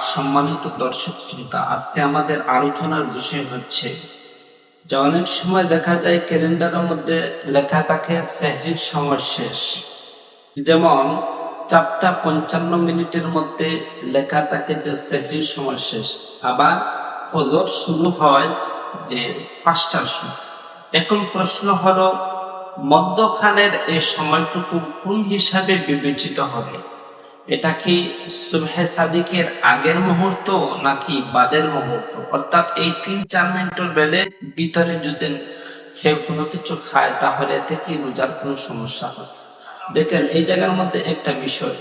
সম্মানিত দর্শক শ্রোতা, আজকে আমাদের আলোচনার বিষয় হচ্ছে, যে অনেক সময় দেখা যায় ক্যালেন্ডারের মধ্যে লেখা থাকে, সেহরির সময় শেষ। যেমন চারটা পঞ্চান্ন মিনিটের মধ্যে লেখা থাকে যে সেহরির সময় শেষ। আবার ফজর শুরু হয় যে পাঁচটার সময়। এখন প্রশ্ন হলো মদ্যখানের এই সময়টুকু কোন হিসাবে বিবেচিত হবে। এটা কি সুবহে সাদিকের আগের মুহূর্ত নাকি বাদের মুহূর্ত? অর্থাৎ এই তিন চার মিনিটের বেলে ভিতরে যদি কেউ কোনো কিছু খায়, তাহলে এতে কি রোজার কোনো সমস্যা হয় দেখেন, এই জায়গার মধ্যে একটা বিষয়।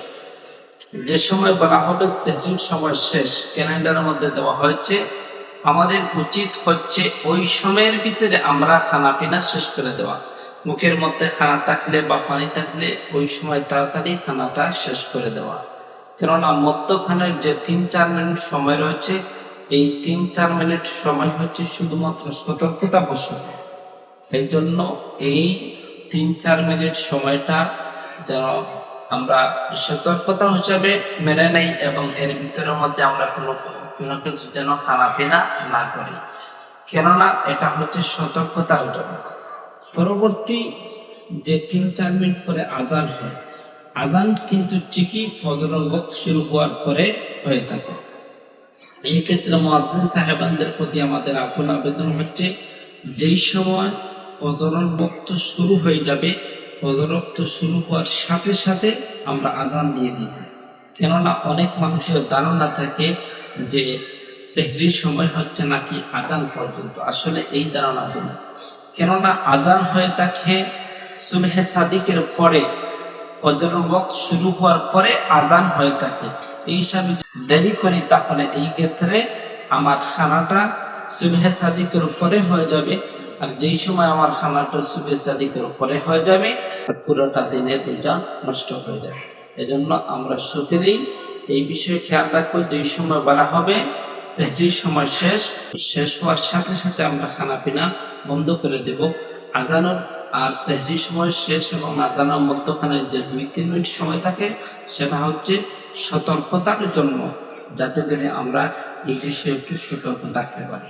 যে সময় বলা হবে সেটিং সময় শেষ, ক্যালেন্ডারের মধ্যে দেওয়া হয়েছে, আমাদের উচিত হচ্ছে ওই সময়ের ভিতরে আমরা খানা পিনা শেষ করে দেওয়া। মুখের মধ্যে খানা থাকলে বা পানি থাকলে ওই সময় তাড়াতাড়ি খানাটা শেষ করে দেওয়া। কেননা মধ্যখানের যে তিন চার মিনিট সময় রয়েছে, এই তিন চার মিনিট সময় হচ্ছে শুধুমাত্র সতর্কতা বসে এই জন্য এই তিন চার মিনিট সময়টা যেন আমরা সতর্কতা হিসাবে মেনে নেই এবং এর ভিতরের মধ্যে আমরা কোনো কোনো কিছু যেন খানা পিনা না করি। কেননা এটা হচ্ছে সতর্কতার জন্য। পরবর্তী যে তিন, চার মিনিট পরে আজান হয়, আজান কিন্তু ঠিকই বক্ত শুরু হওয়ার পরে হয়ে থাকে। এই ক্ষেত্রে মুয়াজ্জিন সাহেবানদের প্রতি আমাদের আকুল আবেদন হচ্ছে, যেই সময় ফজরের বক্ত শুরু হয়ে যাবে ফজর শুরু হওয়ার সাথে সাথে আমরা আজান দিয়ে দিব। কেননা অনেক মানুষের ধারণা থাকে যে সেহরির সময় হচ্ছে নাকি আজান পর্যন্ত। আসলে এই ধারণা তো। কেননা আজান হয়ে থাকে সুবহে সাদিকের পরে ফজর বক্ত শুরু হওয়ার পরে আজান হয়ে থাকে। এই হিসাবে দেরি করি, তাহলে এই ক্ষেত্রে আমার খানাটা সুবহে সাদিকের উপরে হয়ে যাবে আর যেই সময় আমার খানাটা সুবহে সাদিকের উপরে হয়ে যাবে পুরোটা দিনের রোজা নষ্ট হয়ে যাবে। এজন্য আমরা সকলেই এই বিষয়ে খেয়াল রাখব, যেই সময় বলা হবে সেহরির সময় শেষ। শেষ হওয়ার সাথে সাথে আমরা খানা পিনা বন্ধ করে দেব। আজানোর আর সেহরি সময় শেষ এবং আজানোর মধ্যখানে যে দুই তিন মিনিট সময় থাকে, সেটা হচ্ছে সতর্কতার জন্য, যাতে করে আমরা বিষয়ে একটু সতর্ক থাকতে পারি।